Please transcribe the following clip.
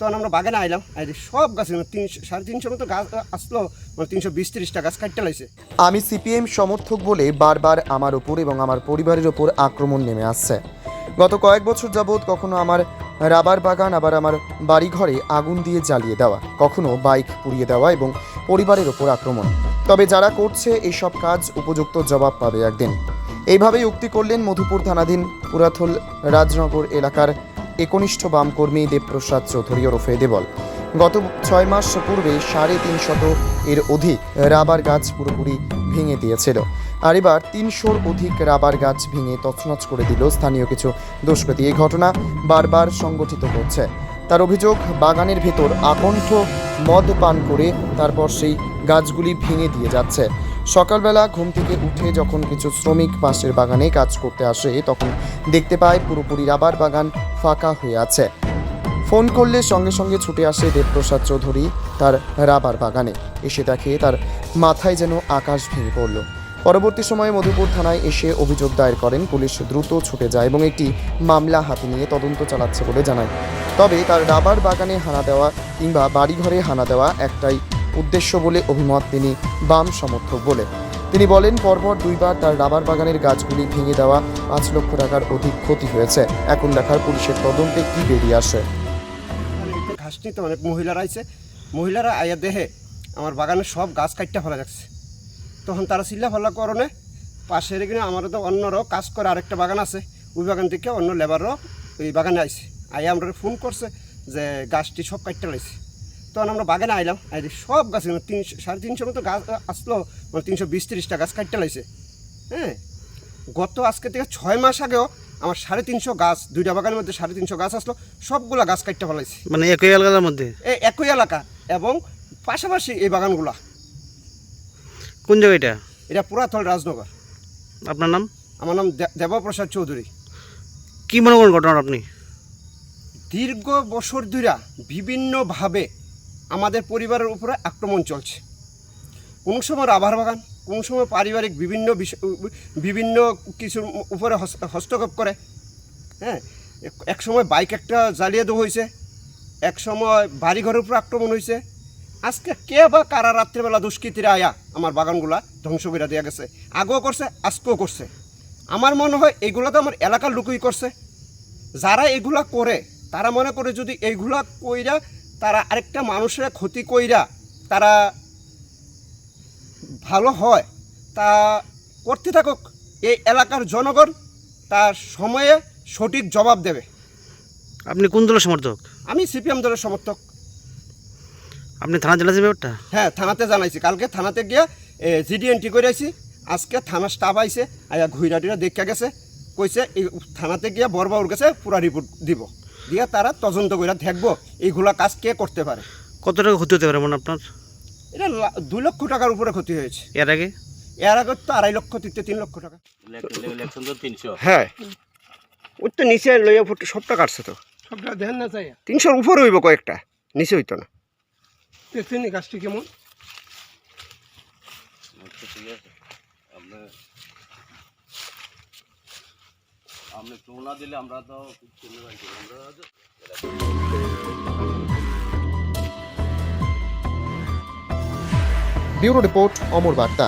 তখন আমরা বাগানে আইলাম আর সব গাছ তিনশো, সাড়ে তিনশো মতো গাছ আসলো মানে তিনশো বিশ তিরিশটা গাছ কাটতে লাইছে আমি সিপিএম সমর্থক বলে বারবার আমার ওপর এবং আমার পরিবারের ওপর আক্রমণ নেমে আসছে। গত কয়েক বছর যাবৎ কখনো আমার রাবার বাগান, আবার আমার বাড়িঘরে আগুন দিয়ে জ্বালিয়ে দেওয়া, কখনো বাইক পুড়িয়ে দেওয়া এবং পরিবারের ওপর আক্রমণ। তবে যারা করছে এইসব কাজ উপযুক্ত জবাব পাবে একদিন। এইভাবেই উক্তি করলেন মধুপুর থানাধীন পুরাথল রাজনগর এলাকার একনিষ্ঠ বাম কর্মী দেবপ্রসাদ চৌধুরী ওরফে দেবল। গত ছয় মাস পূর্বে সাড়ে তিন শত এর অধিক রাবার গাছ পুরোপুরি ভেঙে দিয়েছিল। আর এবার তিনশোর অধিক রাবার গাছ ভেঙে তছনছ করে দিল স্থানীয় কিছু দুষ্কৃতী। এই ঘটনা বারবার সংগঠিত হচ্ছে। তার অভিযোগ, বাগানের ভেতর আকণ্ঠ মদ পান করে তারপর সেই গাছগুলি ভেঙে দিয়ে যাচ্ছে। সকালবেলা ঘুম থেকে উঠে যখন কিছু শ্রমিক পাশের বাগানে কাজ করতে আসে, তখন দেখতে পায় পুরোপুরি রাবার বাগান ফাঁকা হয়ে আছে। ফোন করলে সঙ্গে সঙ্গে ছুটে আসে দেবপ্রসাদ চৌধুরী তার রাবার বাগানে। এসে দেখে তার মাথায় যেন আকাশ ভেঙে পড়ল। পরবর্তী সময়ে মধুপুর থানায় এসে অভিযোগ দায়ের করেন, পুলিশ দ্রুত ছুটে যায় এবং একটি মামলা হাতে নিয়ে তদন্ত চালাচ্ছে বলে জানায়। তবে তার রাবার বাগানে হানা দেওয়া কিংবা বাড়িঘরে হানা দেওয়া একটাই উদ্দেশ্য বলে অভিমত তিনি বাম সমর্থক বলে। তিনি বলেন, পরপর দুইবার তার রাবার বাগানের গাছগুলি ভেঙে দেওয়া পাঁচ লক্ষ টাকার অধিক ক্ষতি হয়েছে। এখন দেখার পুলিশের তদন্তে কি বেরিয়ে আসে। ঘাস নিতে অনেক মহিলারা আইছে মহিলারা আয়া দেহে আমার বাগানে সব গাছ কাটতে ফেলা যাচ্ছে। তখন তারা চিল্লা ফেলা করণে পাশের এখানে আমারও তো অন্যরাও কাজ করে আরেকটা বাগান আছে। ওই বাগান থেকে অন্য লেবাররাও ওই বাগানে আইছে। আইয়া আমরা ফোন করছে যে গাছটি সব কাটতে লাইছে তখন আমরা বাগানে আইলাম আর সব গাছ তিনশো সাড়ে তিনশো মতো গাছ আসলো মানে তিনশো বিশ তিরিশটা গাছ কাটতে লাইছে হ্যাঁ? গত আজকে থেকে ছয় মাস আগেও আমার সাড়ে তিনশো গাছ দুইটা বাগানের মধ্যে সাড়ে তিনশো গাছ আসলো সবগুলা গাছ কাটতে ফেলাইছে মানে একই এলাকার মধ্যে? এই একই এলাকা এবং পাশাপাশি এই বাগানগুলা। কোন জায়গাটা এটা? পুরাতল রাজনগর। আপনার নাম? আমার নাম দেবপ্রসাদ চৌধুরী। কি মনে করেন ঘটনা আপনি? দীর্ঘ বছর ধইরা বিভিন্নভাবে আমাদের পরিবারের উপরে আক্রমণ চলছে। কোনো সময় রাবার বাগান, কোনো সময় পারিবারিক বিভিন্ন বিভিন্ন কিছুর উপরে হস- হস্তক্ষেপ করে। হ্যাঁ এক সময় বাইক একটা জ্বালিয়ে দেওয়া হয়েছে, এক সময় বাড়িঘরের উপর আক্রমণ হয়েছে। আজকে কে বা কারা রাত্রেবেলা দুষ্কৃতীরা আয়া আমার বাগানগুলা ধ্বংস করে দেওয়া গেছে? আগেও করছে, আজকেও করছে। আমার মনে হয় এগুলো তো আমার এলাকার লোকই করছে। যারা এগুলা করে, তারা মনে করে যদি এইগুলা কইরা তারা আরেকটা মানুষের ক্ষতি কইরা তারা ভালো হয় তা করতে থাকুক। এই এলাকার জনগণ তার সময়ে সঠিক জবাব দেবে। আপনি কোন দলের সমর্থক? আমি সিপিএম দলের সমর্থক। আপনি থানা জেলা ব্যাপারটা? হ্যাঁ থানাতে জানাইছি। কালকে থানাতে গিয়ে জিডি এন্ট্রি করে আইছি। আজকে থানার স্টাফ আইছে আয়া ঘুইরা টুইরা দেখে গেছে। কইছে এই থানাতে গিয়ে বরবাউর কাছে পুরা রিপোর্ট দিব। দিয়ে তারা তদন্ত করে দেখব এইগুলা কাজ কে করতে পারে। কত টাকা ক্ষতি হতে পারে মানে আপনার? এটা লা- দুই লক্ষ টাকার উপরে ক্ষতি হয়েছে। এর আগে? এর আগে তো আড়াই লক্ষ তিনটে তিন লক্ষ টাকা। হ্যাঁ। ওই তো নিচে লইয়া ফুট সবটা কাটছে তো। সবটা দেখেন না চাই। তিনশোর উপরে হইব কয়েকটা। নিচে হইতো না। দেখছেন গাছটি কেমন? আচ্ছা ঠিক আছে। আপনার আপনি একটু না দিলে আমরা তো চিনতে পারি ব্যুরো রিপোর্ট অমর বার্তা।